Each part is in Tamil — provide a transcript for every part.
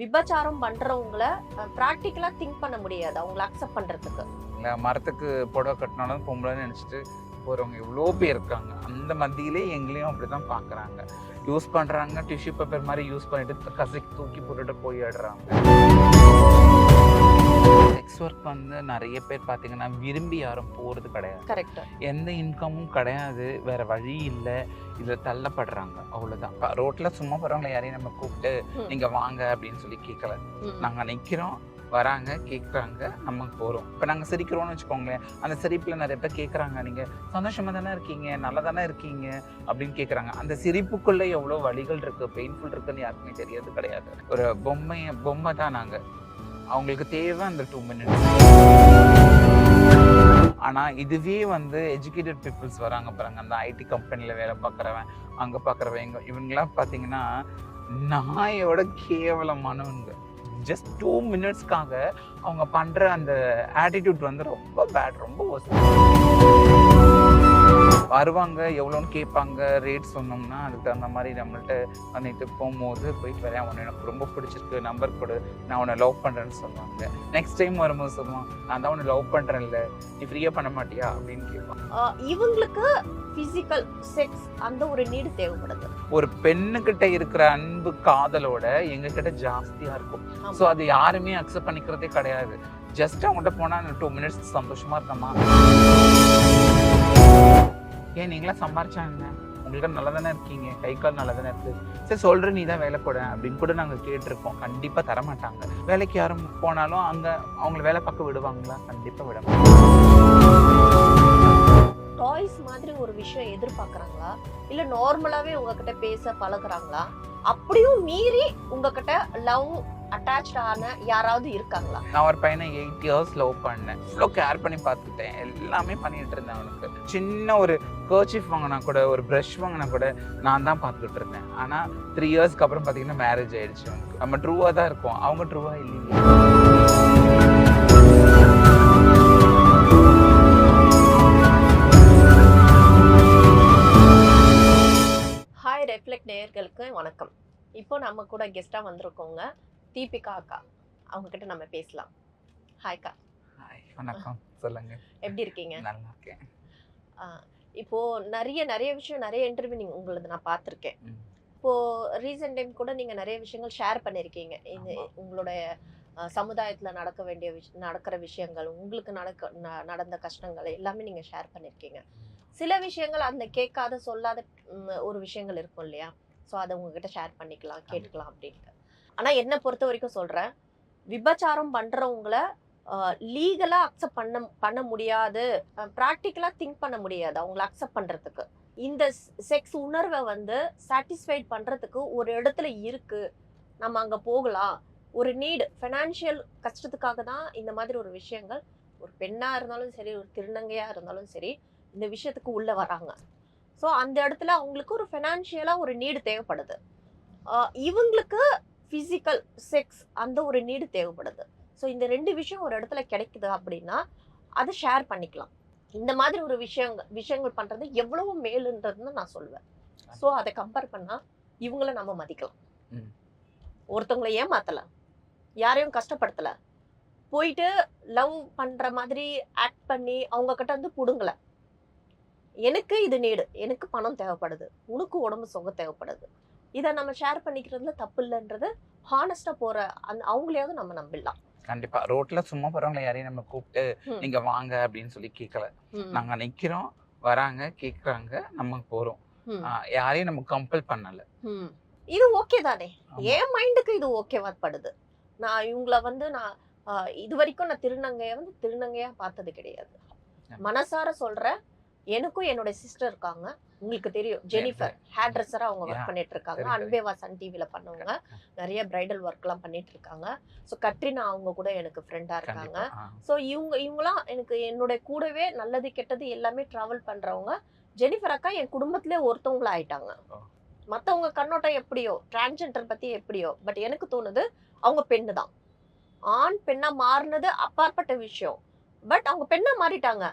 விபச்சாரம் பண்றவங்கள ப்ராக்டிக்கலா திங்க் பண்ண முடியாது. அவங்கள அக்செப்ட் பண்றதுக்கு. இல்லை மரத்துக்கு புடவை கட்டினாலும் பொம்பளைன்னு நினச்சிட்டு போகிறவங்க எவ்வளோ பேர் இருக்காங்க. அந்த மத்தியிலே எங்களையும் அப்படி தான் பார்க்குறாங்க யூஸ் பண்ணுறாங்க டிஷ்யூ பேப்பர் மாதிரி யூஸ் பண்ணிட்டு கசக்கி தூக்கி போட்டுட்டு போயிடுறாங்க செக்ஸ் ஒர்க் வந்து நிறைய பேர் பார்த்தீங்கன்னா விரும்பி யாரும் போகிறது கிடையாது. கரெக்ட் எந்த இன்கமும் கிடையாது. வேற வழி இல்லை. இதில் தள்ளப்படுறாங்க. அவ்வளோதான் ரோட்டில் சும்மா போகிறவங்கள யாரையும் நம்ம கூப்பிட்டு. நீங்கள் வாங்க அப்படின்னு சொல்லி கேட்கல நாங்கள் நிற்கிறோம் வராங்க கேட்குறாங்க நம்ம போகிறோம் இப்போ நாங்கள் சிரிக்கிறோம்னு வச்சுக்கோங்களேன். அந்த சிரிப்பில் நிறைய பேர் கேட்குறாங்க நீங்கள் சந்தோஷமாக தானே இருக்கீங்க? நல்லா தானே இருக்கீங்க? அப்படின்னு கேட்குறாங்க அந்த சிரிப்புக்குள்ளே எவ்வளோ வலிகள் இருக்குது பெயின்ஃபுல் இருக்குன்னு யாருக்குமே தெரியறது கிடையாது. ஒரு பொம்மையை பொம்மை தான் நாங்கள் அவங்களுக்கு தேவை அந்த டூ மினிட்ஸ் ஆனால் இதுவே வந்து எஜுகேட்டட் பீப்புள்ஸ் வராங்க பாருங்க. அந்த ஐடி கம்பெனியில் வேலை பார்க்குறவன் அங்கே பார்க்குறவங்க இவங்கெல்லாம் பார்த்தீங்கன்னா நாயோட கேவலமானவங்க. ஜஸ்ட் டூ மினிட்ஸ்க்காக அவங்க பண்ணுற அந்த ஆட்டிடியூட் வந்து ரொம்ப பேட் ரொம்ப worst. வருவாங்க எவ்வளோன்னு கேட்பாங்க ரேட் சொன்னோம்னா அதுக்கு தகுந்த மாதிரி நம்மள்ட்ட பண்ணிட்டு போகும்போது போயிட்டு வரேன். உன்னை எனக்கு ரொம்ப பிடிச்சிருக்கு. நம்பர் கொடு. நான் உன்னை லவ் பண்ணுறேன்னு சொல்லுவாங்க. நெக்ஸ்ட் டைம் வரும்போது சொல்லுவான் நான் தான் உன்னை லவ் பண்ணுறேன்ல நீ ஃப்ரீயாக பண்ண மாட்டியா? அப்படின்னு கேட்பான். இவங்களுக்கு பிசிக்கல் செக்ஸ் அந்த ஒரு நீடு தேவைப்படுது. ஒரு பெண்ணுக்கிட்ட இருக்கிற அன்பு காதலோட எங்ககிட்ட ஜாஸ்தியா இருக்கும். ஸோ அது யாருமே அக்செப்ட் பண்ணிக்கிறதே கிடையாது. ஜஸ்ட் அவங்ககிட்ட போனா அந்த டூ மினிட்ஸ் சந்தோஷமா இருக்கமா ஏன் நீங்களா சம்பாரிச்சாங்க? உங்களுக்கு நல்லா தானே இருக்கீங்க. கை கால் நல்லா தானே இருக்கு. சரி சொல்ற நீ தான் வேலை கூட அப்படின்னு கூட நாங்கள் கேட்டிருக்கோம். கண்டிப்பாக தர மாட்டாங்க வேலைக்கு யாரும் போனாலும் அங்கே அவங்கள வேலை பார்க்க விடுவாங்களா? கண்டிப்பாக விட டாய்ஸ் மாதிரி ஒரு விஷயம் எதிர்பார்க்குறாங்களா? இல்லை நார்மலாகவே உங்ககிட்ட பேச பழகுறாங்களா? அப்படியும் மீறி உங்ககிட்ட லவ் அட்டாச்ட் ஆன யாராவது இருக்காங்களா? நான் ஒரு பையனை எயிட் இயர்ஸ் லவ் பண்ணேன். இவ்வளோ கேர் பண்ணி பார்த்துட்டேன் எல்லாமே பண்ணிட்டு இருந்தேன் அவனுக்கு. சின்ன ஒரு கர்ச்சிஃப் வாங்கினா கூட ஒரு ப்ரஷ் வாங்கினா கூட நான் தான் பார்த்துட்டு இருந்தேன். ஆனால் த்ரீ இயர்ஸ்க்கு அப்புறம் பார்த்தீங்கன்னா மேரேஜ் ஆயிடுச்சு அவனுக்கு. நம்ம ட்ரூவாக தான் இருக்கோம். அவங்க ட்ரூவாக இல்லைங்க. ஹாய் ரெஃப்ளெக்ட் நேயர்களுக்கு வணக்கம். இப்போ நம்ம கூட கெஸ்டா வந்திருக்கோங்க. தீபிகா அக்கா அவங்க கிட்ட நம்ம பேசலாம். ஹாய்க்கா Hi, வணக்கம். சொல்லுங்க. எப்படி இருக்கீங்க? நல்லா இருக்கேன் இப்போ நிறைய நிறைய விஷயம் நிறைய இன்டர்வியூ நீங்க உங்களது நான் பார்த்துருக்கேன். இப்போ ரீசெண்ட் டைம் கூட நீங்க நிறைய விஷயங்கள் ஷேர் பண்ணிருக்கீங்க. இந்த. உங்களுடைய சமுதாயத்துல நடக்க வேண்டிய விஷ- நடக்கிற விஷயங்கள் உங்களுக்கு நடக்க நடந்த கஷ்டங்கள் எல்லாமே நீங்க ஷேர் பண்ணிருக்கீங்க. சில விஷயங்கள் அந்த கேட்காத சொல்லாத ஒரு விஷயங்கள் இருக்கும் இல்லையா? ஸோ அதை உங்ககிட்ட ஷேர் பண்ணிக்கலாம் கேட்டுக்கலாம் அப்படின்ட்டு. ஆனால் என்ன பொறுத்த வரைக்கும் சொல்கிறேன் விபச்சாரம் பண்ணுறவங்கள லீகலாக அக்செப்ட் பண்ண பண்ண முடியாது. ப்ராக்டிக்கலாக திங்க் பண்ண முடியாது அவங்கள அக்செப்ட் பண்ணுறதுக்கு இந்த செக்ஸ் உணர்வை வந்து சாட்டிஸ்ஃபைட் பண்ணுறதுக்கு ஒரு இடத்துல இருக்குது நம்ம அங்கே போகலாம். ஒரு நீடு ஃபினான்ஷியல் கஷ்டத்துக்காக தான் இந்த மாதிரி ஒரு விஷயங்கள் ஒரு பெண்ணாக இருந்தாலும் சரி ஒரு திருநங்கையாக இருந்தாலும் சரி இந்த விஷயத்துக்கு உள்ளே வராங்க. ஸோ அந்த இடத்துல அவங்களுக்கு ஒரு ஃபினான்ஷியலாக ஒரு நீடு தேவைப்படுது. இவங்களுக்கு ஃபிசிக்கல் செக்ஸ் அந்த ஒரு நீடு தேவைப்படுது. ஸோ இந்த ரெண்டு விஷயம் ஒரு இடத்துல கிடைக்குது அப்படின்னா அதை ஷேர் பண்ணிக்கலாம். இந்த மாதிரி ஒரு விஷயங்கள் விஷயங்கள் பண்றது எவ்வளவு மேலுன்றதுன்னு நான் சொல்லுவேன் ஸோ அதை கம்பேர் பண்ணா இவங்கள நம்ம மதிக்கலாம். ஒருத்தவங்கள ஏமாத்தல. யாரையும் கஷ்டப்படுத்தல. போயிட்டு லவ் பண்ற மாதிரி ஆக்ட் பண்ணி அவங்க கிட்ட வந்து புடுங்கல. எனக்கு இது நீடு எனக்கு பணம் தேவைப்படுது. உனக்கு உடம்பு சுகம் தேவைப்படுது. இதை நம்ம ஷேர் பண்ணிக்கிறதுல தப்பு இல்லைன்றது ஹானஸ்டா போற அந்த அவங்களையாவது நம்ம நம்பிடலாம் கண்டிப்பா ரோட்ல சும்மா போறவங்கள யாரையும் நம்ம கூப்பிட்டு. நீங்க வாங்க அப்படின்னு சொல்லி கேட்கல. நாங்க நிக்கிறோம் வராங்க கேக்குறாங்க நம்ம போறோம் ம். ஆஹ் யாரையும் நம்ம கம்பல் பண்ணல. இது ஓகே தானே. என் மைண்டுக்கு இது ஓகேவா படுது நான் இவங்கள வந்து நான் இது வரைக்கும் நான் திருநங்கைய வந்து திருநங்கையா பார்த்தது கிடையாது மனசார சொல்றேன் எனக்கும் என்னோட சிஸ்டர் இருக்காங்க உங்களுக்கு தெரியும். ஜெனிஃபர் ஹேர் ட்ரெஸ்ஸரா அவங்க ஒர்க். பண்ணிட்டு இருக்காங்க. அன்பேவா சன் டிவில பண்ணவங்க. நிறைய பிரைடல் ஒர்க்லாம் பண்ணிட்டு இருக்காங்க ஸோ கட்ரினா அவங்க கூட எனக்கு ஃப்ரெண்டா இருக்காங்க. ஸோ இவங்க இவங்களாம் எனக்கு என்னோட கூடவே நல்லது கெட்டது எல்லாமே ட்ராவல் பண்றவங்க. ஜெனிஃபர் அக்கா என் குடும்பத்திலே ஒருத்தவங்கள ஆயிட்டாங்க. ஓ. மத்தவங்க கண்ணோட்டம் எப்படியோ டிரான்ஜெண்டர் பத்தி எப்படியோ பட் எனக்கு தோணுது அவங்க பெண்ணு தான் ஆண் பெண்ணா மாறினது அப்பாற்பட்ட விஷயம். பட் அவங்க பெண்ணா மாறிட்டாங்க.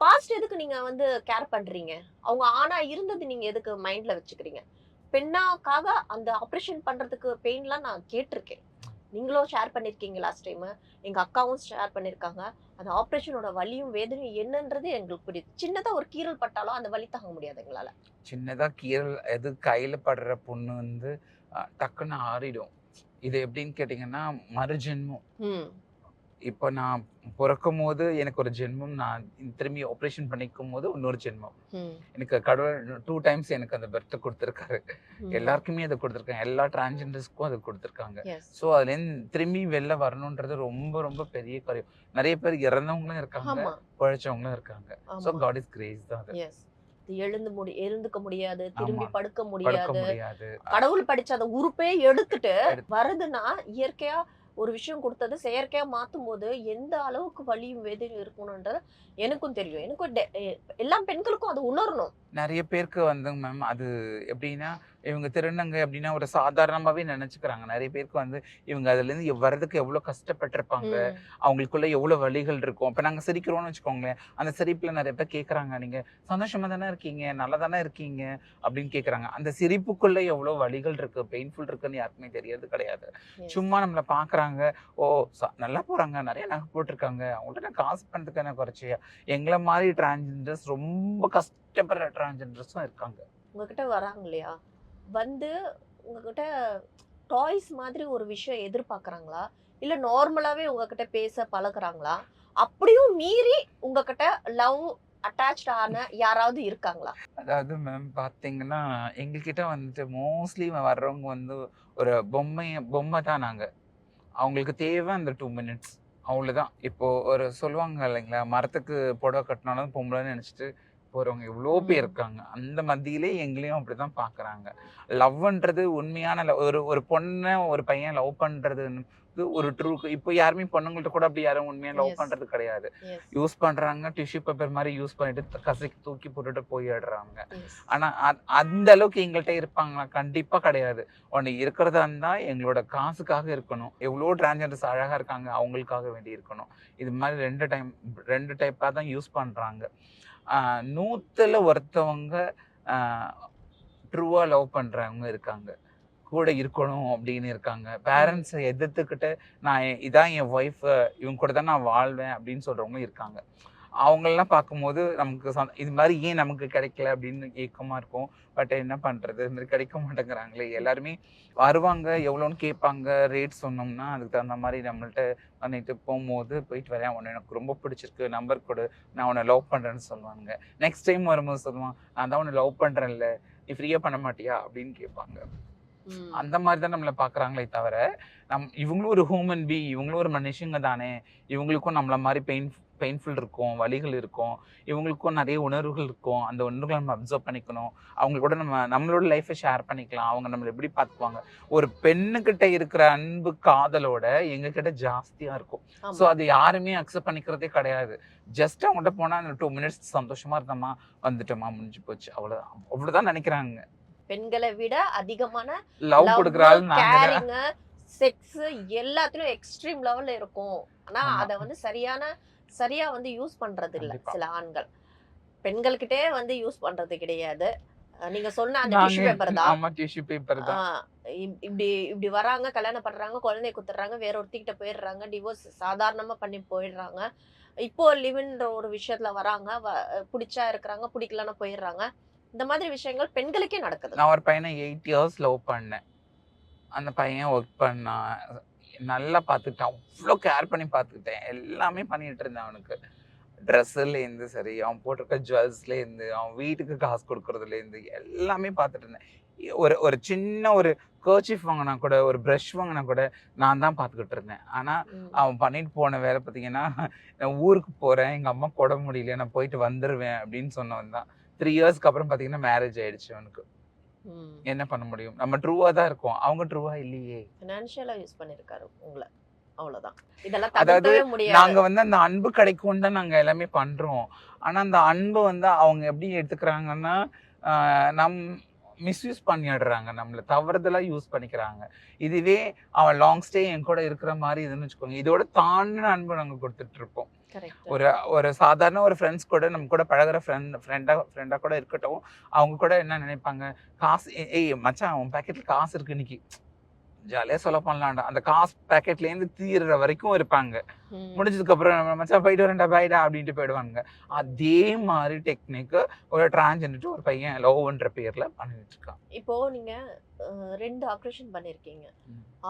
பாஸ்ட் எதுக்கு நீங்க வந்து கேர் பண்றீங்க? அவங்க ஆணா இருந்தது நீங்க எதுக்கு மைண்ட்ல வச்சுக்கிறீங்க? பெண்ணாக்காக அந்த ஆப்ரேஷன் பண்றதுக்கு பெயின்லாம் நான் கேட்டிருக்கேன். நீங்களும் ஷேர் பண்ணிருக்கீங்க லாஸ்ட் டைம் எங்க அக்காவும் ஷேர் பண்ணிருக்காங்க. அந்த ஆப்ரேஷனோட வலியும் வேதனையும் என்னன்றது எங்களுக்கு புரியுது. சின்னதா ஒரு கீறல் பட்டாலும் அந்த வலி தாங்க முடியாது எங்களால. சின்னதா கீரல் எது கையில படுற புண்ணு வந்து டக்குன்னு ஆறிடும். இது எப்படின்னு கேட்டிங்கன்னா மறுஜென்மம். ம். இப்போ நான் பிறக்கும் போது எனக்கு ஒரு ஜென்மம் நான் திரும்பி ஆப்ரேஷன் பண்ணிக்கும் போது இன்னொரு ஜென்மம். எனக்கு கடவுள் டூ டைம்ஸ் எனக்கு அந்த பெர்த் கொடுத்துருக்காரு. எல்லாருக்குமே அதை கொடுத்துருக்காங்க. எல்லா டிரான்ஜெண்டர்ஸ்க்கும் அது கொடுத்துருக்காங்க. ஸோ அதுலேருந்து திரும்பி வெளில வரணுன்றது ரொம்ப ரொம்ப பெரிய காரியம் நிறைய பேர் இறந்தவங்களும் இருக்காங்க ஆமா. பிழைச்சவங்களும் இருக்காங்க. ஸோ காட் இஸ் கிரேஸ் தான் அது. எழுந்து முடி எழுந்துக்க முடியாது திரும்பி. படுக்க முடியாது. கடவுள் படிச்ச அந்த உறுப்பே எடுத்துட்டு எடுத்து- வருதுன்னா இயற்கையா ஒரு விஷயம் கொடுத்தது செயற்கையா மாற்றும் போது எந்த அளவுக்கு வலியும் வேதனையும் இருக்கணும்ன்றது எனக்கும் தெரியும். எனக்கும் டெ- எல்லா பெண்களுக்கும் அது உணரணும். நிறைய பேருக்கு வந்து மேம் அது எப்படின்னா இவங்க திருநங்கை அப்படின்னா ஒரு சாதாரணமாவே நினைச்சுக்கிறாங்க. நிறைய பேருக்கு வந்து இவங்க அதுல இருந்து வர்றதுக்கு எவ்வளவு கஷ்டப்பட்டிருப்பாங்க. அவங்களுக்குள்ள எவ்வளவு வலிகள் இருக்கும். அப்ப நாங்க சிரிக்கிறோம்னு வச்சுக்கோங்களேன் அந்த சிரிப்புல நிறைய பேர் கேக்குறாங்க நீங்க சந்தோஷமா தானே இருக்கீங்க? நல்லா தானே இருக்கீங்க? அப்படின்னு கேக்குறாங்க. அந்த சிரிப்புக்குள்ள எவ்வளவு வலிகள் இருக்கு? பெயின்ஃபுல் இருக்குன்னு யாருக்குமே தெரியறது கிடையாது. சும்மா நம்மள பாக்குறாங்க. ஓ நல்லா போறாங்க. நிறைய நகை போட்டிருக்காங்க. அவங்கள்ட்ட நான் காசு பண்றதுக்கு என்ன குறைச்சியா? எங்களை மாதிரி டிரான்ஜெண்டர்ஸ் ரொம்ப கஷ்டப்படுற டிரான்ஜெண்டர்ஸும் இருக்காங்க. உங்ககிட்ட வராங்க இல்லையா? வந்து உங்ககிட்ட டாய்ஸ் மாதிரி ஒரு விஷயம் எதிர்பார்க்குறாங்களா? இல்லை நார்மலாகவே உங்ககிட்ட பேச பழகுறாங்களா? அப்படியும் மீறி உங்ககிட்ட லவ் அட்டாச்ட் ஆன யாராவது இருக்காங்களா? அதாவது மேம் பார்த்தீங்கன்னா எங்ககிட்ட வந்துட்டு மோஸ்ட்லி வர்றவங்க வந்து ஒரு பொம்மை பொம்மை தான் நாங்கள் அவங்களுக்கு தேவை அந்த டூ மினிட்ஸ் அவ்வளோதான் இப்போது ஒரு சொல்லுவாங்க இல்லைங்களா மரத்துக்கு புடவை கட்டினாலும் பொம்பளைன்னு நினச்சிட்டு போகிறவங்க எவ்வளோ பேர். இருக்காங்க. அந்த மத்தியிலே எங்களையும் அப்படி தான் பார்க்குறாங்க லவ்ன்றது உண்மையான. ஒரு ஒரு பொண்ணை ஒரு பையன் லவ் பண்ணுறது ஒரு ட்ரூ இப்போ யாருமே பொண்ணுங்கள்ட்ட கூட அப்படி யாரும் உண்மையாக லவ். பண்ணுறது கிடையாது. யூஸ் பண்ணுறாங்க டிஷ்யூ பேப்பர் மாதிரி யூஸ் பண்ணிட்டு கசக்கி தூக்கி போட்டுட்டு போயிடுறாங்க. எஸ் ஆனா அ- அந்த அளவுக்கு எங்கள்கிட்ட இருப்பாங்களா? கண்டிப்பா கிடையாது. ஒன்று இருக்கிறதா இருந்தா எங்களோட காசுக்காக இருக்கணும். எவ்வளோ டிரான்ஜெண்டர்ஸ் அழகா இருக்காங்க அவங்களுக்காக வேண்டி இருக்கணும். இது மாதிரி ரெண்டு டைம் ரெண்டு டைப்பாக தான் யூஸ் பண்றாங்க. நூற்றில் ஒருத்தவங்க ட்ரூவாக லவ் பண்ணுறவங்க இருக்காங்க. கூட இருக்கணும் அப்படின்னு இருக்காங்க. பேரண்ட்ஸை எதிர்த்துக்கிட்டு நான் இதான் என் ஒய்ஃப் இவங்க கூட தான் நான் வாழ்வேன் அப்படின்னு சொல்கிறவங்களும் இருக்காங்க. அவங்களெல்லாம் பார்க்கும்போது நமக்கு சந்த- இது மாதிரி ஏன் நமக்கு கிடைக்கல அப்படின்னு ஏக்கமா இருக்கும். பட் என்ன பண்றது? இது மாதிரி கிடைக்க மாட்டேங்கிறாங்களே. எல்லாருமே வருவாங்க எவ்வளோன்னு கேட்பாங்க ரேட் சொன்னோம்னா அதுக்கு தகுந்த மாதிரி நம்மள்ட்ட பண்ணிட்டு போகும்போது போயிட்டு வரேன். உன்னை எனக்கு ரொம்ப பிடிச்சிருக்கு. நம்பர் கொடு. நான் உன்னை லவ் பண்றேன்னு சொல்லுவாங்க நெக்ஸ்ட் டைம் வரும்போது சொல்லுவான் நான் தான் உன்னை லவ் பண்றேன்ல. நீ ஃப்ரீயா பண்ண மாட்டியா? அப்படின்னு கேட்பாங்க. அந்த மாதிரி தான் நம்மளை பார்க்குறாங்களே தவிர நம் இவங்களும் ஒரு ஹியூமன் பீ இவங்களும் ஒரு மனுஷங்க தானே. இவங்களுக்கும் நம்மள மாதிரி பெயின் பெயின்ஃபுல் இருக்கும் வலிகள் இருக்கும் இவங்களுக்கும் நிறைய உணர்வுகள் இருக்கும். அந்த உணர்வுகளை நம்ம அப்சர்வ் பண்ணிக்கணும். அவங்க கூட நம்ம நம்மளோட லைஃப்பை ஷேர் பண்ணிக்கலாம். அவங்க நம்மளை எப்படி பார்த்துக்குவாங்க? ஒரு பெண்ணுக்கிட்ட இருக்கிற அன்பு காதலோட எங்ககிட்ட ஜாஸ்தியா இருக்கும். ஸோ அது யாருமே அக்செப்ட் பண்ணிக்கிறதே கிடையாது. ஜஸ்ட் அவங்ககிட்ட போனா அந்த டூ மினிட்ஸ் சந்தோஷமா இருந்தோமா வந்துட்டோமா முடிஞ்சு போச்சு. அவ்வளவுதான். அவ்வளவுதான் நினைக்கிறாங்க. பெண்களை விட அதிகமான லவ். கேரிங் செக்ஸ் எல்லாத்துலயும் எக்ஸ்ட்ரீம் லெவல்ல இருக்கும். ஆனா. அத வந்து சரியான சரியா வந்து யூஸ் பண்றது இல்ல. சில ஆண்கள். பெண்கள்கிட்டே வந்து யூஸ் பண்றது கிடையாது. நீங்க சொன்ன அந்த டிஷ்யூ பேப்பர் தான். ஆமா டிஷ்யூ பேப்பர் தான். இப்படி இப்படி வராங்க கல்யாணம் பண்றாங்க குழந்தைய குத்துறாங்க வேற ஒருத்திக்கிட்ட போயிடுறாங்க டிவோர்ஸ் சாதாரணமா பண்ணி போயிடுறாங்க. இப்போ லிவ்ன்ற ஒரு விஷயத்துல வராங்க பிடிச்சா இருக்கிறாங்க பிடிக்கலன்னா போயிடுறாங்க. இந்த மாதிரி விஷயங்கள் பெண்களுக்கே நடக்குது. நான் ஒரு பையனை எயிட் இயர்ஸ் லவ் பண்ணேன். அந்த பையன் ஒர்க் பண்ணான் நல்லா பார்த்துக்கிட்டான் அவ்வளோ கேர் பண்ணி பார்த்துக்கிட்டேன். எல்லாமே பண்ணிட்டு இருந்தேன் அவனுக்கு. ட்ரெஸ்ஸுலேருந்து சரி அவன் போட்டிருக்க ஜுவல்ஸ்லேருந்து அவன் வீட்டுக்கு காசு கொடுக்கறதுலேருந்து எல்லாமே பார்த்துட்டு இருந்தேன். ஒரு ஒரு சின்ன ஒரு கர்ச்சிஃப் வாங்கினா கூட ஒரு ப்ரஷ் வாங்கினா கூட நான் தான் பார்த்துக்கிட்டு இருந்தேன். ஆனால். அவன் பண்ணிட்டு போன வேலை பார்த்தீங்கன்னா நான் ஊருக்கு போகிறேன் எங்கள் அம்மா கொட முடியல நான் போயிட்டு வந்துடுவேன் அப்படின்னு சொன்னவன் தான். த்ரீ இயர்ஸ்க்கு அப்புறம் பார்த்தீங்கன்னா மேரேஜ் ஆயிடுச்சு அவனுக்கு. என்ன பண்ண முடியும்? நம்ம ட்ரூவாக தான் இருக்கோம். அவங்க ட்ரூவா இல்லையே. ஃபினான்ஷியலா யூஸ் பண்ணிருக்காரு உங்களை. அவ்வளவுதான். இதெல்லாம் தவிர்க்கவே முடியாது. நாங்க வந்து அந்த அன்பு கிடைக்கும் தான் நாங்க எல்லாமே பண்றோம். ஆனா அந்த அன்பு வந்து அவங்க எப்படி எடுத்துக்கிறாங்கன்னா நம் மிஸ்யூஸ் பண்ணிடுறாங்க நம்மள. தவறுதலா யூஸ் பண்ணிக்கிறாங்க. இதுவே அவன் லாங் ஸ்டே என் கூட இருக்கிற மாதிரி இதுன்னு வச்சுக்கோங்க. இதோட தாண்டின அன்பு நாங்க கொடுத்துட்டு இருப்போம். கரெக்ட் ஒரு ஒரு சாதாரண ஒரு ஃப்ரெண்ட்ஸ் கூட நம்ம கூட பழகுற ஃப்ரெண்ட் ஃப்ரெண்டா ஃப்ரெண்டா கூட இருக்கட்டும் அவங்க கூட என்ன நினைப்பாங்க? காசு ஏய் மச்சான் அவன் பாக்கெட்ல காசு இருக்கு இன்னைக்கு. ஜாலியா சொல்ல பண்ணலாம்டா அந்த காசு பேக்கெட்ல இருந்து தீர்ற வரைக்கும் இருப்பாங்க. முடிஞ்சதுக்கு அப்புறம் நம்ம மச்சான் போயிட்டு வரேன்டா பைடா அப்படின்ட்டு போயிடுவாங்க அதே மாதிரி டெக்னிக் ஒரு டிரான்ஜெண்டர் ஒரு பையன் லவ்ன்ற பேர்ல பண்ணிட்டு இருக்கான். இப்போ நீங்க ரெண்டு ஆப்ரேஷன் பண்ணிருக்கீங்க.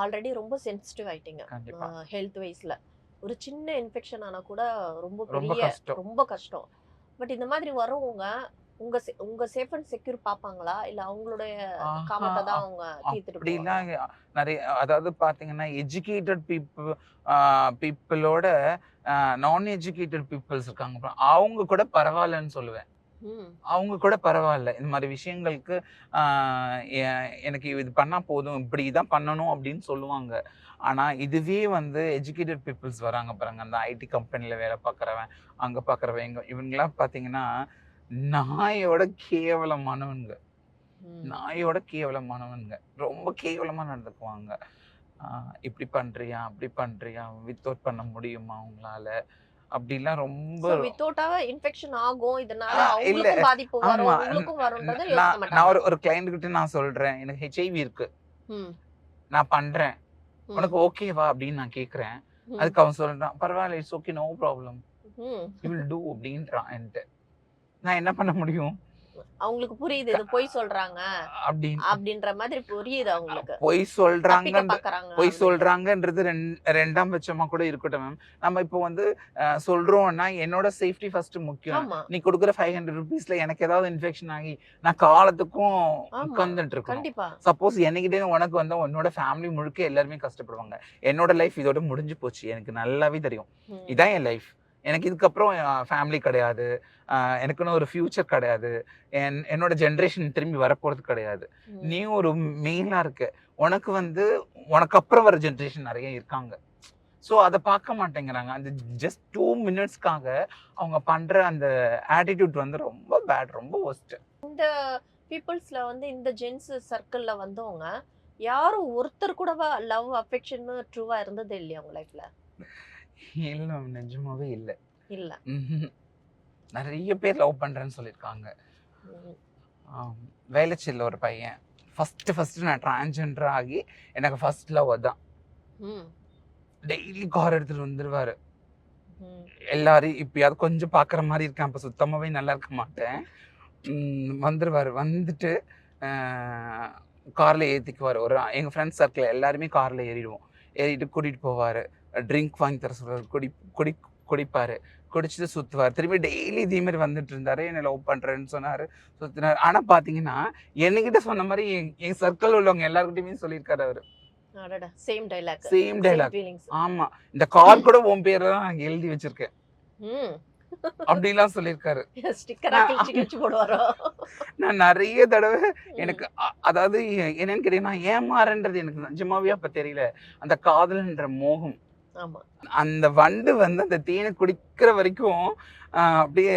ஆல்ரெடி ரொம்ப சென்சிட்டிவ் ஆயிட்டீங்க. ஹெல்த் வைஸ்ல ஒரு சின்ன இன்ஃபெக்ஷன் ஆனா கூட ரொம்ப பெரிய. ரொம்ப கஷ்டம். பட் இந்த மாதிரி வரவங்க உங்க உங்க சேஃப் அண்ட் செக்யூர் பாப்பாங்களா? இல்ல அவங்களுடைய காமத்தை தான் அவங்க தீர்த்துட்டு அப்படிலாம் நிறைய அதாவது பாத்தீங்கன்னா எஜுகேட்டட் பீப்புள் பீப்புளோட நான் எஜுகேட்டட் பீப்புள்ஸ் இருக்காங்க. அவங்க கூட பரவாயில்லன்னு சொல்லுவேன். அவங்க கூட பரவாயில்ல. இந்த மாதிரி விஷயங்களுக்கு எனக்கு இது பண்ணா போதும் இப்படி தான் பண்ணணும் அப்படின்னு சொல்லுவாங்க. ஆனா இதுவே வந்து எஜுகேட்டட் பீப்புள்ஸ் வராங்க பாருங்க. அந்த ஐடி கம்பெனில வேலை பார்க்குறவன் அங்க பார்க்குறவங்க இவங்கெல்லாம் பாத்தீங்கன்னா நாயோட கேவலமானவங்க. நாயோட கேவலமானவனுங்க ரொம்ப கேவலமா நடந்துக்குவாங்க. இப்படி பண்றியா அப்படி பண்றியா வித் அவுட் பண்ண முடியுமா அவங்களால அப்படிலாம் ரொம்ப வித்தவுட்டாவே இன்ஃபெக்ஷன் ஆகும். இதனால. அவங்களுக்கும் பாதிப்பு வரும் ஆமா. உங்களுக்கும் வரும்ன்றத நான் ஒரு ஒரு கிளைண்ட் கிட்ட நான் சொல்றேன். எனக்கு ஹெச்ஐவி இருக்கு. நான் பண்றேன். உனக்கு ஓகேவா அப்படின்னு நான் கேக்குறேன். ம், அதுக்கு அவன் சொல்றான் பரவாயில்ல it's okay no problem. You will do அப்படின்றான் என்கிட்ட. நான் என்ன பண்ண முடியும்? அவங்களுக்கு புரியுது இது பொய் சொல்றாங்க. அப்படின்ற மாதிரி புரியுது அவங்களுக்கு. பொய் சொல்றாங்க பொய் சொல்றாங்கன்றது ரெண்- ரெண்டாம் பட்சமா கூட இருக்கட்டும் மேம் நம்ம இப்போ வந்து சொல்றோம்னா என்னோட சேஃப்டி ஃபர்ஸ்ட் முக்கியம். நீ கொடுக்குற ஃபைவ் ஹண்ட்ரட் ருபீஸ்ல எனக்கு ஏதாவது இன்ஃபெக்ஷன் ஆகி நான் காலத்துக்கும் இருக்கணும். கண்டிப்பா. சப்போஸ் என்னகிட்டே உனக்கு வந்து உன்னோட ஃபேமிலி முழுக்க எல்லாருமே கஷ்டப்படுவாங்க. என்னோட லைஃப் இதோட முடிஞ்சு போச்சு. எனக்கு நல்லாவே தெரியும். இதான் என் லைஃப் எனக்கு இதுக்கப்புறம் ஃபேமிலி கிடையாது. எனக்குன்னு ஒரு ஃபியூச்சர் கிடையாது. என் என்னோட ஜென்ரேஷன் திரும்பி வரப்போறது கிடையாது. நீ ஒரு மெயிலா இருக்க. உனக்கு வந்து உனக்கு அப்புறம் வர ஜென்ரேஷன் நிறைய இருக்காங்க. ஸோ அதை பார்க்க மாட்டேங்கிறாங்க. அந்த ஜஸ்ட் டூ மினிட்ஸ்க்காக அவங்க பண்ற அந்த ஆட்டிடியூட் வந்து ரொம்ப பேட் ரொம்ப ஒஸ்ட் இந்த பீப்புள்ஸ்ல வந்து இந்த ஜென்ஸ் சர்க்கிள்ல வந்தவங்க யாரும் ஒருத்தர் கூடவா லவ் அஃபெக்ஷன் ட்ரூவா இருந்தது இல்லையா உங்க லைஃப்ல இல்லை நிஜமாவே இல்லை. இல்ல. நிறைய பேர் லவ் பண்றேன்னு சொல்லியிருக்காங்க. வேலைச்சேரியில் ஒரு பையன். ஃபர்ஸ்ட் ஃபர்ஸ்ட் நான் டிரான்ஜெண்டர் ஆகி எனக்கு ஃபர்ஸ்ட் லவ் அதான் ம். டெய்லி கார் எடுத்துட்டு வந்துருவாரு. ம். எல்லாரையும் இப்பயாவது கொஞ்சம் பார்க்குற மாதிரி இருக்கேன். அப்போ சுத்தமாகவே நல்லா இருக்க மாட்டேன். உம், வந்துருவாரு. வந்துட்டு காரில் ஏற்றிக்குவார் ஒரு எங்கள் ஃப்ரெண்ட்ஸ் சர்க்கிள் எல்லாருமே காரில் ஏறிடுவோம். ஏறிட்டு கூட்டிகிட்டு போவார். ட்ரிங்க் வாங்கி தர சொல்லுவார் குடி குடி குடிப்பார். குடிச்சிட்டு சுற்றுவார் திரும்பி டெய்லி இதே மாதிரி வந்துட்டு இருந்தாரு. என்னை லவ் பண்ணுறேன்னு சொன்னார். சுற்றினார் ஆனால் பார்த்தீங்கன்னா என்கிட்ட சொன்ன மாதிரி என் என் சர்க்கிள் உள்ளவங்க எல்லாருக்கிட்டையுமே சொல்லியிருக்காரு அவர். சேம் டைலாக் சேம் டைலாக் ஆமா. இந்த கார் கூட உன் பேர்ல தான் எழுதி வச்சிருக்கேன். அப்படிலாம் சொல்லியிருக்காரு. நான் நிறைய தடவை எனக்கு அதாவது என்னன்னு கேட்டீங்கன்னா ஏமாறன்றது எனக்கு நிஜமாவே அப்ப தெரியல. அந்த காதல்ன்ற மோகம். அந்த வண்டு வந்து அந்த தேனை குடிக்கிற வரைக்கும் அப்படியே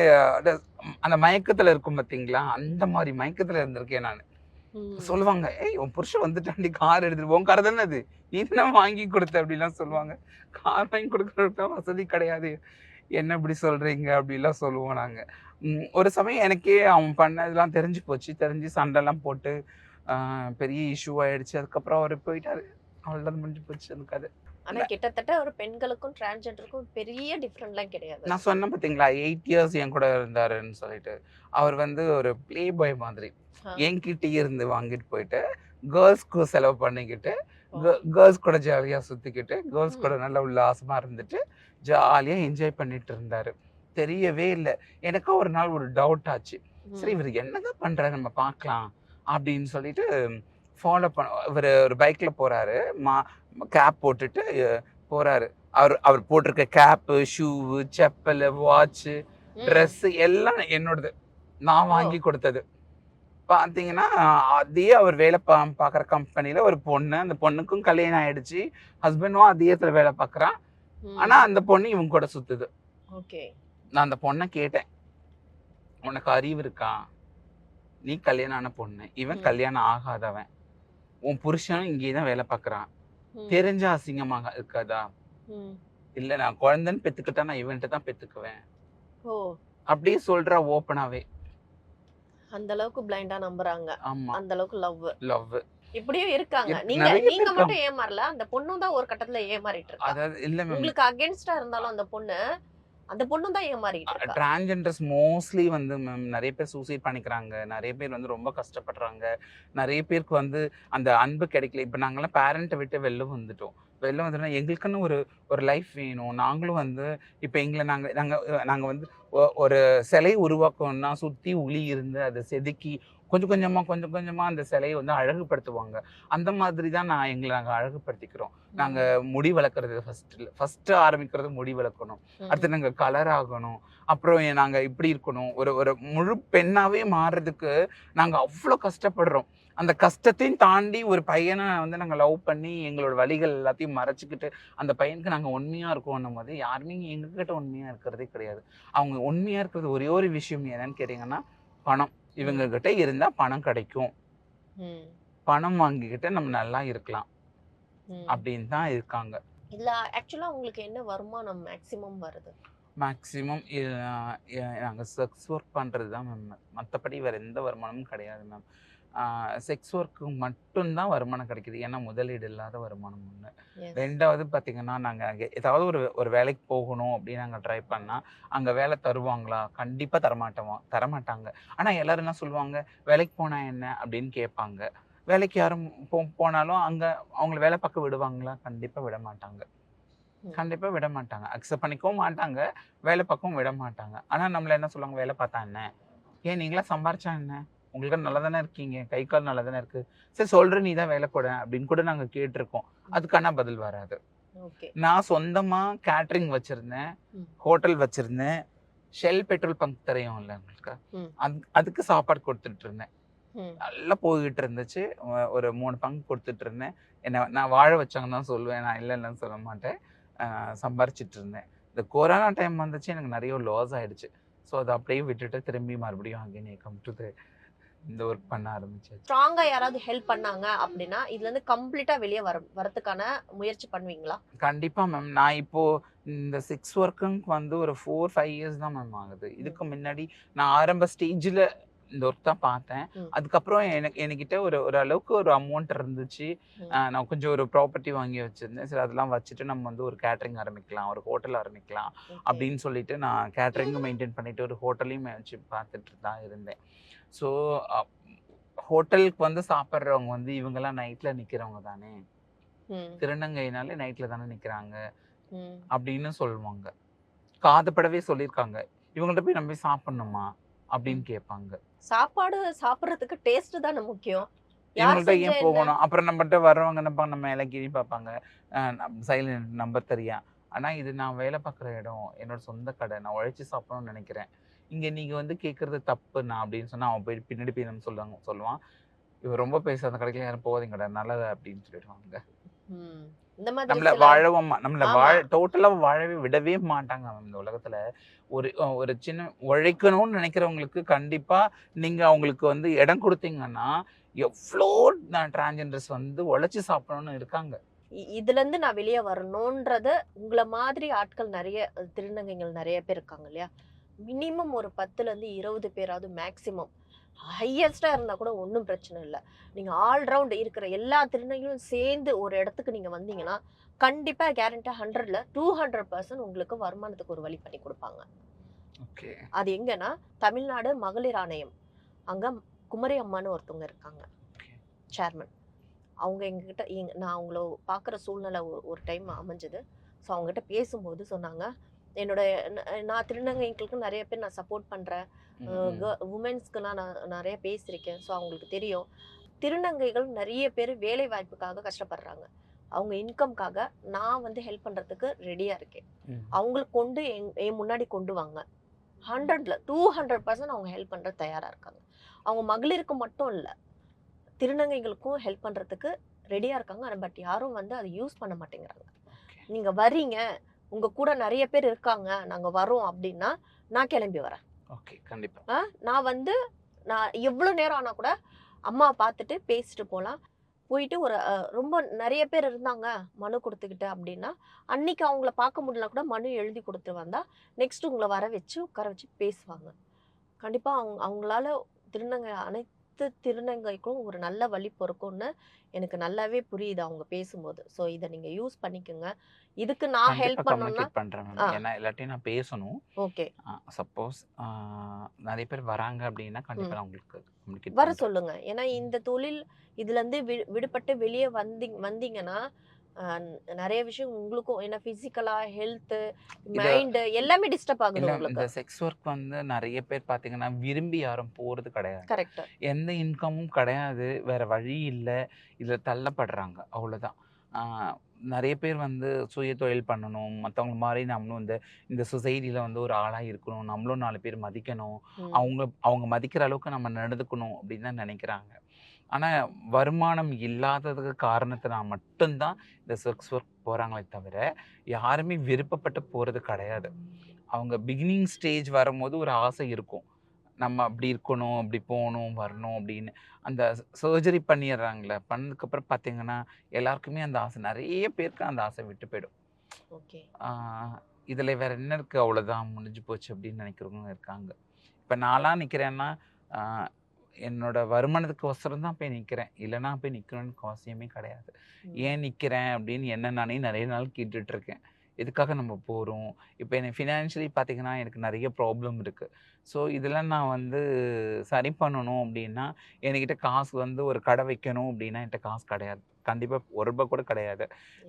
அந்த மயக்கத்துல இருக்கும் பாத்தீங்களா? அந்த மாதிரி மயக்கத்துல இருந்திருக்கேன் நான். சொல்லுவாங்க ஏய் உன் புருஷன் வந்துட்டாண்டி கார் எடுத்துட்டு உன் கார் தானே அது? நீ தானே வாங்கி கொடுத்த? அப்படிலாம் சொல்லுவாங்க. கார் வாங்கி கொடுக்கறதுக்கு வசதி கிடையாது. என்ன இப்படி சொல்றீங்க? அப்படிலாம் சொல்லுவோம் நாங்க. ஒரு சமயம் எனக்கே அவன் பண்ணதெல்லாம் தெரிஞ்சு போச்சு. தெரிஞ்சு சண்டைலாம் போட்டு பெரிய இஷ்யூ ஆயிடுச்சு. அதுக்கப்புறம் அவர் போயிட்டாரு. அவ்வளோதான் முடிஞ்சு போச்சு அந்த கதை ஆனா கிட்டத்தட்ட ஒரு பெண்களுக்கும் டிரான்ஜெண்டருக்கும் பெரிய டிஃபரெண்ட்லாம் கிடையாது. நான் சொன்னேன் பார்த்தீங்களா எயிட் இயர்ஸ் என் கூட இருந்தாருன்னு சொல்லிட்டு. அவர் வந்து ஒரு ப்ளே பாய் மாதிரி. என்கிட்டயே இருந்து வாங்கிட்டு போயிட்டு கேர்ள்ஸ்க்கு செலவு பண்ணிக்கிட்டு. கேர்ள்ஸ் கூட ஜாலியா சுத்திக்கிட்டு கேர்ள்ஸ் கூட. நல்ல உல்லாசமா இருந்துட்டு ஜாலியா என்ஜாய் பண்ணிட்டு இருந்தாரு. தெரியவே இல்லை. எனக்கு ஒரு நாள் ஒரு டவுட் ஆச்சு. சரி இவர் என்னதான் பண்றாரு? நம்ம பார்க்கலாம். அப்படின்னு சொல்லிட்டு ஃபாலோ பண்ண இவர் ஒரு பைக்ல போறாரு மா கேப் போட்டுட்டு போறாரு. அவர் அவர் போட்டிருக்க கேப்பு ஷூவு செப்பல் வாட்சு ம். ட்ரெஸ் எல்லாம் என்னோடது. நான் வாங்கி கொடுத்தது. பார்த்தீங்கன்னா அதே அவர் வேலை பா பார்க்குற கம்பெனியில் ஒரு பொண்ணு அந்த பொண்ணுக்கும் கல்யாணம் ஆயிடுச்சு. ஹஸ்பண்டும் அதே இடத்துல வேலை பார்க்குறான். ஆனால் அந்த பொண்ணு இவங்க கூட சுத்துது. ஓகே. நான் அந்த பொண்ணை கேட்டேன். உனக்கு அறிவு இருக்கா? நீ கல்யாணம் ஆன பொண்ணு. இவன். கல்யாணம் ஆகாதவன். உன் புருஷனும் இங்கேயே தான் வேலை பார்க்குறான். தெரிஞ்ச அசிங்கமாக இருக்காதா. இல்லை நான் குழந்தைன்னு பெற்றுக்கிட்டா நான் இவன்ட்டு தான் பெற்றுக்குவேன் ஓ. அப்படியே சொல்றா ஓப்பனாவே அந்த அளவுக்கு பிளைண்டா நம்புறாங்க. ஆமா. அந்த அளவுக்கு லவ் லவ் இப்படியும் இருக்காங்க. இருக்கு. நீங்க நீங்க. மட்டும் ஏமாறல அந்த பொண்ணும் தான் ஒரு கட்டத்துல ஏமாறிட்டு இருக்கா. அதாவது இல்ல உங்களுக்கு அகேன்ஸ்டா இருந்தாலும் அந்த பொண்ணு அந்த பொண்ணும் தான் ஏமாறிட்டு டிரான்ஜெண்டர்ஸ் மோஸ்ட்லி வந்து மேம் நிறைய பேர் சூசைட் பண்ணிக்கிறாங்க. நிறைய பேர் வந்து ரொம்ப கஷ்டப்படுறாங்க. நிறைய பேருக்கு வந்து அந்த அன்பு கிடைக்கல. இப்போ நாங்களாம் பேரண்ட்டை விட்டு வெளில வந்துட்டோம். வெளில வந்துட்டோம் எங்களுக்குன்னு ஒரு ஒரு லைஃப் வேணும். நாங்களும் வந்து இப்போ எங்களை நாங்கள் நாங்கள் நாங்கள் வந்து ஒரு சிலை உருவாக்கணும்னா சுற்றி உளி இருந்து அதை செதுக்கி கொஞ்சம் கொஞ்சமாக கொஞ்சம் கொஞ்சமாக அந்த சிலையை வந்து அழகுபடுத்துவாங்க. அந்த மாதிரி தான் நான் எங்களை நாங்கள் அழகுபடுத்திக்கிறோம். நாங்கள் முடி வளர்க்குறது ஃபஸ்ட்டு ஃபஸ்ட்டு ஆரம்பிக்கிறது முடி வளர்க்கணும். அடுத்து நாங்கள் கலர் ஆகணும். அப்புறம் ஏ- நாங்க இப்படி இருக்கணும். ஒரு ஒரு முழு பெண்ணாவே மாறுறதுக்கு நாங்க அவ்வளோ கஷ்டப்படுறோம். அந்த கஷ்டத்தையும் தாண்டி ஒரு பையனை வந்து நாங்க லவ் பண்ணி எங்களோட வழிகள் எல்லாத்தையும் மறைச்சிக்கிட்டு அந்த பையனுக்கு நாங்க உண்மையா இருக்கோம் போது யாருமே எங்ககிட்ட உண்மையா இருக்கிறதே கிடையாது. அவங்க உண்மையா இருக்கிறது ஒரே ஒரு விஷயம் என்னன்னு கேட்டீங்கன்னா பணம். இவங்க கிட்ட இருந்தா பணம் கிடைக்கும். பணம் வாங்கிக்கிட்டு நம்ம நல்லா இருக்கலாம். அப்படின்னு தான் இருக்காங்க. இல்ல ஆக்சுவலா உங்களுக்கு என்ன வருமானம் மேக்ஸிமம் வருது? மேக்ஸிமம் நாங்கள் செக்ஸ் ஒர்க் பண்ணுறது தான் மேம் மற்றபடி வேறு எந்த வருமானமும் கிடையாது மேம் செக்ஸ் ஒர்க்கு மட்டும்தான் வருமானம் கிடைக்குது. ஏன்னா முதலீடு இல்லாத வருமானம் ஒன்று. ரெண்டாவது பார்த்தீங்கன்னா நாங்கள் ஏதாவது ஒரு ஒரு வேலைக்கு போகணும் அப்படின்னு நாங்கள் ட்ரை பண்ணால் அங்கே வேலை தருவாங்களா? கண்டிப்பாக தரமாட்டோம் தரமாட்டாங்க. ஆனால் எல்லாரும் என்ன சொல்லுவாங்க? வேலைக்கு போனால் என்ன? அப்படின்னு கேட்பாங்க. வேலைக்கு யாரும் போ போனாலும் அங்கே அவங்கள வேலை பார்க்க விடுவாங்களா? கண்டிப்பாக விட மாட்டாங்க ம். கண்டிப்பா விட மாட்டாங்க. அக்செப்ட் பண்ணிக்கவும் மாட்டாங்க வேலை பார்க்கவும் விட மாட்டாங்க. ஆனா நம்மள என்ன சொல்லுவாங்க? வேலை பார்த்தா என்ன? ஏன் நீங்களா சம்பாரிச்சா என்ன? உங்களுக்கு நல்லா தானே இருக்கீங்க? கை கால் நல்லா தானே இருக்கு? சரி சொல்ற நீ தான் வேலை கூட அப்படின்னு கூட நாங்க கேட்டிருக்கோம். அதுக்கான பதில் வராது. நான் சொந்தமா கேட்டரிங் வச்சிருந்தேன். ஹோட்டல் வச்சிருந்தேன். ஷெல் பெட்ரோல் பங்க் தெரியும் இல்லை உங்களுக்கு. அது- அதுக்கு சாப்பாடு கொடுத்துட்டு இருந்தேன். நல்லா போய்கிட்டு இருந்துச்சு. ஒரு மூணு பங்கு கொடுத்துட்டு இருந்தேன். என்ன நான் வாழ வச்சாங்கன்னு தான் சொல்லுவேன். நான் இல்லை இல்லைன்னு சொல்ல மாட்டேன். சம்பாரிச்சிட்டு இருந்தேன் இந்த கொரோனா டைம் வந்துச்சு எனக்கு நிறைய லாஸ் ஆயிடுச்சு. ஸோ அதை அப்படியே விட்டுட்டு திரும்பி மறுபடியும் அகைன் கம் டு இந்த ஒர்க் பண்ண ஆரம்பிச்சாச்சு. ஸ்ட்ராங்கா யாராவது ஹெல்ப் பண்ணாங்க அப்படின்னா இதுல இருந்து கம்ப்ளீட்டா வெளியே வர வரதுக்கான முயற்சி பண்ணுவீங்களா? கண்டிப்பா மேம் நான் இப்போ இந்த சிக்ஸ் ஒர்க்குக்கு வந்து ஒரு ஃபோர் ஃபைவ் இயர்ஸ் தான் மேம் ஆகுது. இதுக்கு முன்னாடி நான் ஆரம்ப ஸ்டேஜில் இந்த ஒர்க் தான் பார்த்தேன். அதுக்கப்புறம் எனக்கு என்கிட்ட ஒரு ஒரு அளவுக்கு ஒரு அமௌண்ட் இருந்துச்சு. நான் கொஞ்சம் ஒரு ப்ராப்பர்ட்டி வாங்கி வச்சிருந்தேன். சரி அதெல்லாம் வச்சுட்டு நம்ம வந்து ஒரு கேட்டரிங் ஆரம்பிக்கலாம் ஒரு ஹோட்டல் ஆரம்பிக்கலாம். அப்படின்னு சொல்லிட்டு நான் கேட்டரிங்கும் மெயின்டைன் பண்ணிட்டு ஒரு ஹோட்டலையும் வச்சு பார்த்துட்டு தான் இருந்தேன். ஸோ ஹோட்டலுக்கு வந்து சாப்பிட்றவங்க வந்து இவங்கெல்லாம் நைட்டில் நிற்கிறவங்க தானே. திருநங்கைனாலே நைட்டில் தானே நிற்கிறாங்க. அப்படின்னு சொல்லுவாங்க. காதுபடவே சொல்லியிருக்காங்க. இவங்கள்ட்ட போய் நம்ம போய் சாப்பிடணுமா அப்படின்னு கேட்பாங்க. சாப்பாடு சாப்பிடுறதுக்கு டேஸ்ட் தானே முக்கியம். இவங்கள்ட்ட ஏன்? போகணும்? அப்புறம் நம்மகிட்ட வர்றவங்க என்ன நம்ம கீழே பார்ப்பாங்க. சைலண்ட் நம்பர் தெரியா? ஆனால் இது நான் வேலை பார்க்குற இடம். என்னோட சொந்த கடை. நான் உழைச்சி சாப்பிடணும்னு நினைக்கிறேன். இங்கே நீங்கள் வந்து கேட்குறது தப்பு நான் அப்படின்னு சொன்னால் அவன் போய் பின்னாடி போய் நம்ம சொல்லுவாங்க சொல்லுவான். இவர் ரொம்ப பேச அந்த கடைக்கு யாரும் போகாதீங்கடா. நல்லது அப்படின்னு சொல்லிடுவாங்க. இந்த மாதிரி நம்மள வாழவும் நம்மள. வாழ டோட்டலா வாழவே விடவே மாட்டாங்க மேம் இந்த உலகத்துல. ஒரு ஒரு சின்ன உழைக்கணும்னு நினைக்கிறவங்களுக்கு கண்டிப்பா நீங்க அவங்களுக்கு வந்து இடம் கொடுத்தீங்கன்னா எவ்வளோ டிரான்ஜெண்டர்ஸ் வந்து உழைச்சி சாப்பிடணும்னு இருக்காங்க. இதுல இருந்து நான் வெளியே வரணும்ன்றத உங்களை மாதிரி ஆட்கள் நிறைய திருநங்கைகள் நிறைய பேர் இருக்காங்க இல்லையா? மினிமம் ஒரு பத்துல இருந்து இருபது பேராவது மேக்சிமம் ஹையஸ்டா இருந்தா கூட ஒன்றும் பிரச்சனை இல்லை. நீங்க ஆல்ரவுண்ட் இருக்கிற எல்லா திருநங்கைகளும் சேர்ந்து ஒரு இடத்துக்கு நீங்க வந்தீங்கன்னா கண்டிப்பா கேரண்டா ஹண்ட்ரட்ல டூ ஹண்ட்ரட் பர்சன்ட் உங்களுக்கு வருமானத்துக்கு ஒரு வழி பண்ணி கொடுப்பாங்க. அது எங்கன்னா தமிழ்நாடு மகளிர் ஆணையம். அங்க குமரி அம்மான்னு ஒருத்தவங்க இருக்காங்க. சேர்மன் அவங்க எங்ககிட்ட எங்க நான் அவங்கள பார்க்குற சூழ்நிலை ஒரு ஒரு டைம் அமைஞ்சது. ஸோ அவங்ககிட்ட பேசும்போது சொன்னாங்க என்னோட நான் திருநங்கைகளுக்கு நிறைய பேர் நான் சப்போர்ட் பண்ணுறேன் உமன்ஸ்க்குலாம் நான் நிறைய பேசியிருக்கேன். ஸோ அவங்களுக்கு தெரியும். திருநங்கைகள் நிறைய பேர் வேலை வாய்ப்புக்காக கஷ்டப்படுறாங்க. அவங்க இன்கம்காக நான் வந்து ஹெல்ப் பண்ணுறதுக்கு ரெடியாக இருக்கேன். அவங்களுக்கு கொண்டு என் என் முன்னாடி கொண்டு வாங்க. ஹண்ட்ரட்ல டூ ஹண்ட்ரட் பர்சன்ட் அவங்க ஹெல்ப் பண்ணுற தயாராக இருக்காங்க. அவங்க மகளிருக்கு மட்டும் இல்லை திருநங்கைகளுக்கும் ஹெல்ப் பண்ணுறதுக்கு ரெடியாக இருக்காங்க. பட் யாரும் வந்து அதை யூஸ் பண்ண மாட்டேங்கிறாங்க. நீங்கள் வர்றீங்க உங்கள் கூட நிறைய பேர் இருக்காங்க நாங்கள் வரோம் அப்படின்னா நான் கிளம்பி வரேன். ஓகே கண்டிப்பா. ஆ, நான் வந்து நான் எவ்வளோ நேரம் ஆனால் கூட அம்மா பார்த்துட்டு பேசிட்டு போகலாம் போயிட்டு ஒரு ரொம்ப நிறைய பேர் இருந்தாங்க மனு கொடுத்துக்கிட்டு அப்படின்னா அன்னைக்கு அவங்கள பார்க்க முடியல கூட மனு எழுதி கொடுத்து வந்தா நெக்ஸ்ட் உங்களை வர வச்சு உட்கார வச்சு பேசுவாங்க. கண்டிப்பாக அவங்க அவங்களால திருநங்கை அனை அனைத்து திருநங்கைக்கும் ஒரு நல்ல வழி பிறக்கும்னு எனக்கு நல்லாவே புரியுது அவங்க பேசும்போது. ஸோ இதை நீங்க யூஸ் பண்ணிக்கோங்க. இதுக்கு நான் ஹெல்ப் பண்ணணும்னா பண்றேன் ஏன்னா எல்லாத்தையும் நான் பேசணும். ஓகே. சப்போஸ் நிறைய பேர் வராங்க அப்படின்னா கண்டிப்பா கம்யூனிகேட் வர சொல்லுங்க. ஏன்னா இந்த தொழில் இதுல இருந்து விடுபட்டு வெளியே வந்தீங்க வந்தீங்கன்னா நிறைய விஷயம் உங்களுக்கும் ஏன்னா பிசிக்கலா ஹெல்த் மைண்ட் எல்லாமே டிஸ்டர்ப் ஆகுது இந்த செக்ஸ் ஒர்க் வந்து நிறைய பேர் பாத்தீங்கன்னா விரும்பி யாரும் போறது கிடையாது. கரெக்ட் எந்த இன்கமும் கிடையாது வேற வழி இல்லை இதில் தள்ளப்படுறாங்க அவ்வளோதான் நிறைய பேர் வந்து சுய தொழில் பண்ணணும் மற்றவங்க மாதிரி நம்மளும் இந்த இந்த சொசைட்டியில் வந்து ஒரு ஆளாக இருக்கணும் நம்மளும் நாலு பேர் மதிக்கணும் அவங்க அவங்க மதிக்கிற அளவுக்கு நம்ம நடந்துக்கணும் அப்படின்னு தான் நினைக்கிறாங்க. ஆனால் வருமானம் இல்லாததுக்கு காரணத்தினால் மட்டும்தான் இந்த செக்ஸ் ஒர்க் போகிறாங்களே தவிர யாருமே விருப்பப்பட்டு போகிறது கிடையாது. அவங்க பிகினிங் ஸ்டேஜ் வரும்போது ஒரு ஆசை இருக்கும். நம்ம அப்படி இருக்கணும் அப்படி போகணும் வரணும் அப்படின்னு. அந்த சர்ஜரி பண்ணிடுறாங்களே பண்ணதுக்கப்புறம் பார்த்தீங்கன்னா எல்லாருக்குமே அந்த ஆசை நிறைய பேருக்கு அந்த ஆசை விட்டு போயிடும். ஓகே. இதில் வேற என்ன இருக்குது அவ்வளோதான் முடிஞ்சு போச்சு அப்படின்னு நினைக்கிறவங்க இருக்காங்க. இப்போ நான்லாம் நிற்கிறேன்னா என்னோட வருமானத்துக்கு ஒசரம் தான் போய் நிற்கிறேன் இல்லைன்னா போய் நிற்கணும்னு அவசியமே கிடையாது. ஏன் நிற்கிறேன் அப்படின்னு என்ன நானே நிறைய நாள் கேட்டுட்டு இருக்கேன் எதுக்காக நம்ம போகிறோம் இப்போ எனக்கு ஃபினான்ஷியலி பார்த்தீங்கன்னா எனக்கு நிறைய ப்ராப்ளம் இருக்குது ஸோ இதெல்லாம் நான் வந்து சரி பண்ணணும் அப்படின்னா என்கிட்ட காசு வந்து ஒரு கடை வைக்கணும் அப்படின்னா என்கிட்ட காசு கிடையாது. கண்டிப்பாக ஒரு ரூபாய் கூட கிடையாது.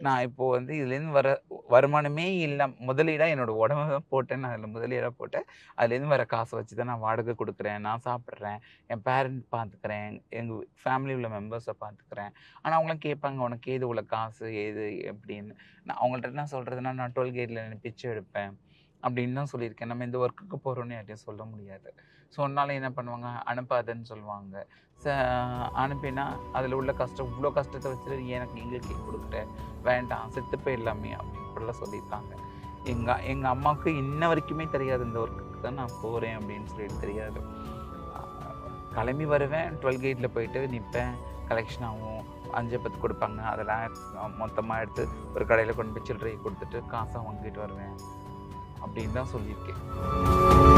நான் இப்போ வந்து இதுலேருந்து வர வருமானமே இல்லை. முதலீடாக என்னோட உடம்ப தான் போட்டேன். நான் அதில் முதலீடாக போட்டேன். அதுலேருந்து வர காசை வச்சு தான் நான் வாடகை கொடுக்குறேன். நான் சாப்பிட்றேன். என் பேரண்ட் பார்த்துக்கிறேன் எங்கள் ஃபேமிலி உள்ள மெம்பர்ஸை பார்த்துக்கிறேன் ஆனால் அவங்களாம் கேட்பாங்க உனக்கு ஏது உள்ள காசு? ஏது? அப்படின்னு நான் அவங்கள்ட்ட என்ன சொல்கிறதுனா நான் டோல்கேட்டில் பிச்சை எடுப்பேன். அப்படின்னு தான் சொல்லியிருக்கேன். நம்ம இந்த ஒர்க்குக்கு போகிறோன்னு யார்ட்டையும் சொல்ல முடியாது. சொன்னாலும் என்ன பண்ணுவாங்க? அனுப்பாதன்னு சொல்லுவாங்க. ச அனுப்பினா அதில் உள்ள கஷ்டம் இவ்வளோ கஷ்டத்தை வச்சுட்டு எனக்கு எங்களுக்கு கொடுத்துட்டேன் வேண்டாம் செத்து எல்லாமே அப்படின்னு இப்படிலாம் சொல்லியிருக்காங்க. எங்கள் எங்கள் அம்மாவுக்கு இன்ன வரைக்குமே தெரியாது இந்த ஒர்க்குக்கு தான் நான் போகிறேன் அப்படின்னு சொல்லிட்டு தெரியாது. கிளம்பி வருவேன். டுவெல் கேட்டில் போயிட்டு நிற்பேன் கலெக்ஷன் ஆகும். அஞ்சு பத்து கொடுப்பாங்க. அதெல்லாம் மொத்தமாக எடுத்து ஒரு கடையில் கொண்டு போய் சில்லறையை கொடுத்துட்டு காசாக வாங்கிட்டு வருவேன். அப்படின்னு தான் சொல்லியிருக்கேன்.